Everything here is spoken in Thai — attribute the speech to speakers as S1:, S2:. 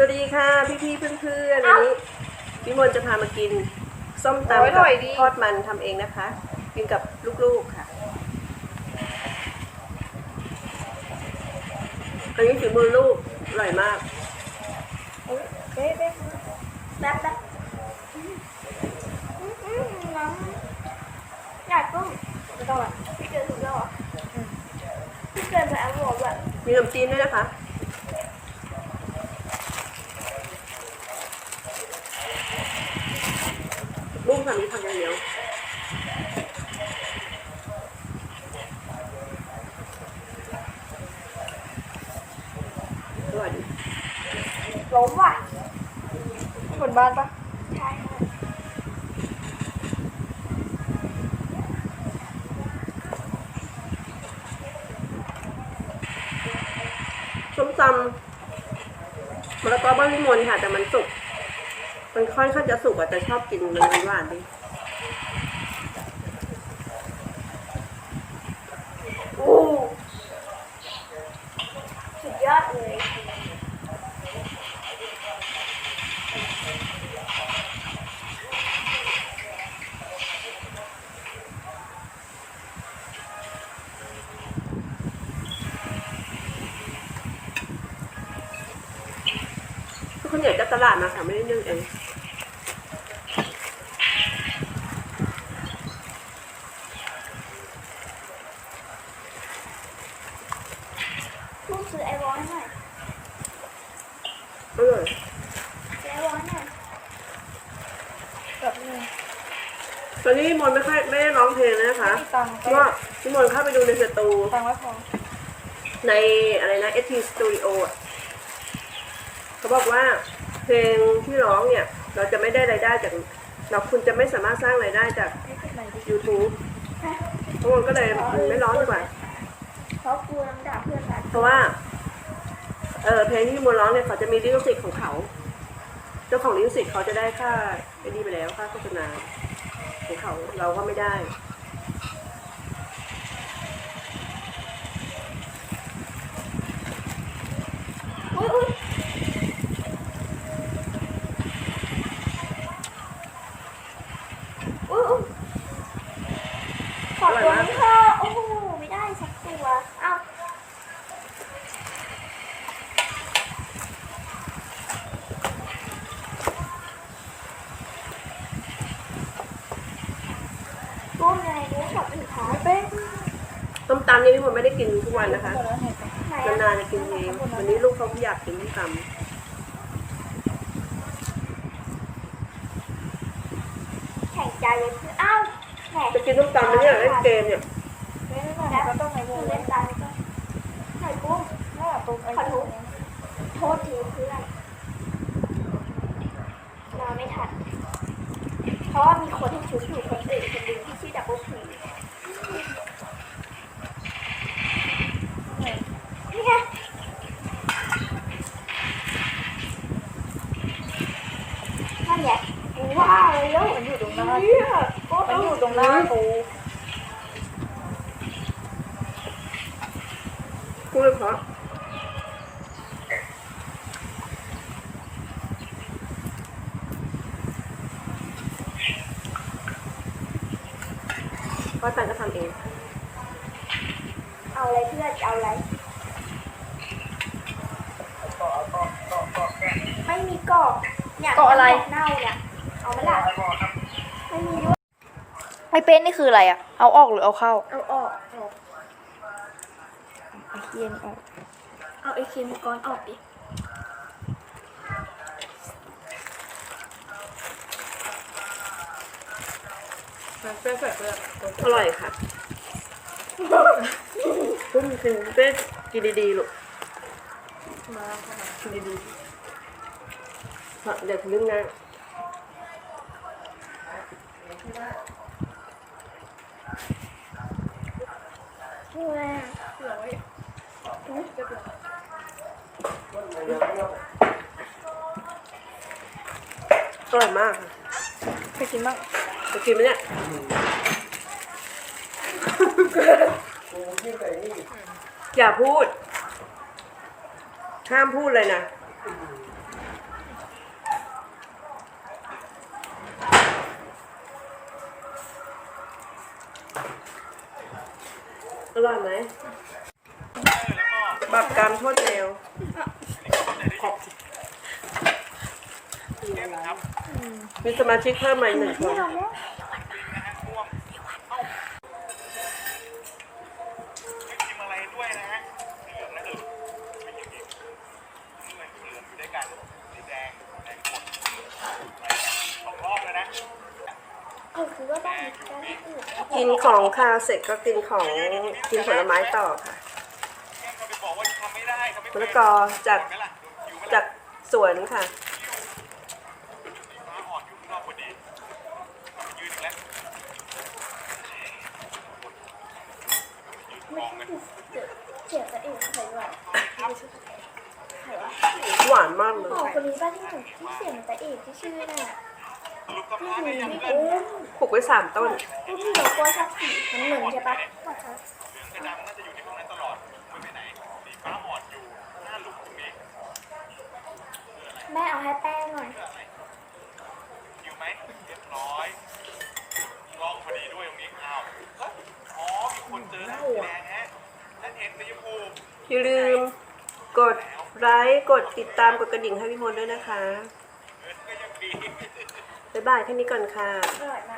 S1: สวัสดีค่ะพี่พี่ๆเพื่อนๆวันนี้พี่มนต์จะพามากิน ส้มตำ
S2: โอ้ยอ
S1: กั
S2: ร่อยดี
S1: ทอดมันทำเองนะคะ กินกับลูกๆค่ะอันนี้ฝีมือลูกอร่อยมาก
S2: เบ๊ะเบ๊ะ
S3: แป๊บแป๊บอืมอืมน้ำอยากกุ้ง
S2: ไม่ต้องละ
S3: พี่เกิดถูกแล้วเหรอพี่เกิดแบบอร่อยแบบ
S1: มีขนมจีนด้วยนะคะบุ้ งค่ะมีผักอย่างเดียวอร่อยดี
S3: ล้มว่ะ
S2: เหมือนบ้านปะ
S3: ใช่ค่ะ
S1: ส้มตำมะละกอบ้านพี่มนต์ค่ะ แต่มันสุก มันค่อนข้างจะสุกอะแต่ชอบกินมันหวานๆดิ
S3: โอ้สุดยอดเลย
S1: ทุกคนอยากจะตลาดมาค่ะไม่ได้นึ่งเอง
S3: ลูกซื้อไอวอนหน่อย
S1: อร่อย
S3: ซื้อไอวอนหน่อย
S2: แบบนี้
S1: ตอนนี้พี่มนต์ไม่ค่อยไม่ได้ร้องเพลงนะคะ
S2: ไม่มีตังค์
S1: เพราะว่าพี่มนต์เข้าไปดูในสตู
S2: ตังค์ไม่พอ
S1: ในอะไรนะ ST Studio อะเขาบอกว่าเพลงที่ร้องเนี่ย เราจะไม่ได้รายได้จาก เราคุณจะไม่สามารถสร้างรายได้จาก
S2: นี่คือไหนดิ
S1: YouTube พวกมันก็เลยไม่ร้องดีกว่า
S3: เพราะกูน้ำด่าเพื่อนกัน
S1: เพราะว่าเออเพลงที่มูลร้องเนี่ยเขาจะมีลิขสิทธิ์ของเขาเจ้าของลิขสิทธิ์เขาจะได้ค่าไอ้นี่ไปแล้วค่าโฆษณาของเขาเราก็ไม่ได้
S3: อุ้ยอุ้ยอุ้ยอุ้ยขอตัวนี้เถอะโอ้โหไม่ได้สักตัวเอ้า กุ้งยังไงกุ้งช็อ ตสุดท้าย
S2: เป๊ะ
S1: ต้มตำนี่พี่มนต์ไม่ได้กินทุกวันนะคะ
S2: หมดแล้วเห็นปะ
S3: ไหนอะ
S1: นานๆจะกินเองวันนี้ลูกเขาอยากกินต้มต
S3: แข่งใจเลยคืออ้าวแหมำ
S1: จะกินต้มตำไม่ใช่เหรอเล่นเกมเนี่ย
S2: ไม่ได้หน่อยก็ต้องในว
S3: คื
S2: ง
S3: อ
S2: เล่
S3: เล่
S2: น
S3: นตายก็ไหนกุ้ง
S2: หน้าตุ๊กไอ้
S3: ขอโทษ โทษทีเพื่อนมาไม่ทัน เพราะว่ามีคนให้ชุบอยู่คนอื่นคนหนึงที่ชื่อดับเบิลพีนี่ไงนั่นแหละว้าวเลยลูก
S2: มันอยู่ตรงหน้า
S3: เหี้ยโมั
S2: นอยู่ตรงหน้ากู
S1: พูเลยเพราะป้าตันก็ทำเอง
S3: เอาอะไรเพื่อนเอาอะไรไม่มีกรอบเนี่ย
S2: กาะอะไร
S3: เน่าเนี่ย เอาไหมล่ะ ไอ้
S2: เป้นนี่คืออะไรอะเอาออกหรือเอาเข้า
S3: เอาออกออก
S2: ไอ้เฮียนออก
S3: เอาไอ้เค็มก้อนออกดิ
S1: อร่อยค่ะพุ่มกินเต้กินดีๆลูก
S2: มา
S1: กินดีๆค่ะเดี๋ยวทะลึ่งนะ
S3: แม่
S1: อร่อยมากค่ะ
S2: ไปกินบ้าง
S1: จะกินไหมเนี่ยอย่าพูด ห้ามพูดเลยนะ ร่อยไหมบับกรรโทษแนวมีสมาชิกเพิ่มมาอีกหนึ่งคน
S4: มีอะไรด้วยนะฮะเหลืองนะเออไม่เกี่ยวอีกเหลืองเหลืองอยู่ด้วยกันสีแดงแดงหมดสองรอบเลยนะ
S3: การอื่น
S1: กินของคาวเสร็จก็กินของกินผลไม้ต่อค่ะ
S4: แม่ก็ไปบอกว่าทำไม่ได้ทำไม่
S1: มะ
S4: เป็น
S1: ละกอจาก
S4: ไหมล่ะอยู่ไหมล่ะ
S1: จากสวนค่ะ
S4: ฟ้าอ่อนอยู่ข้างนอกพอดียืนอีกแล้วยืนมองกัน
S3: เจ็บเจ็บแต่เอกใครวะใครวะ
S1: หวานมากเลย
S3: อ๋อคนนี้ป้าที่หนูที่เสียงแต่เอกที่ชื่อน่ะ
S4: สรุปสัมภาษณ์ได้ยัง
S3: พี่
S4: เพื่อน
S3: อุ้ม
S1: ปลูกไว้สามต้น
S3: พี่พี่โลโก้ชอบสีมันเหมือนใช่ปะ
S4: เหลืองกับดำน่าจะอยู่ในตรงนั้นตลอดไม่ไปไหนสีฟ้าอ่อนอยู่หน้าหลุมตรงนี้
S3: แม่เอาให้แป้งหน่อย
S4: อยู่ไหมเรียบร้อยกล้องพอดีด้วยตรงนี้อ้าวเอ้ยอ๋อมีคนเจอแล้วสีแดงฮะนั่นเห็นสีชมพู
S1: อย่าลืมกดไลค์กดติดตามกดกระดิ่งให้พี่มนต์ด้วยนะคะ
S4: เออก็ยังดี
S1: บายแค่นี้ก่อนค่ะ
S3: อร่อยมาก
S4: อ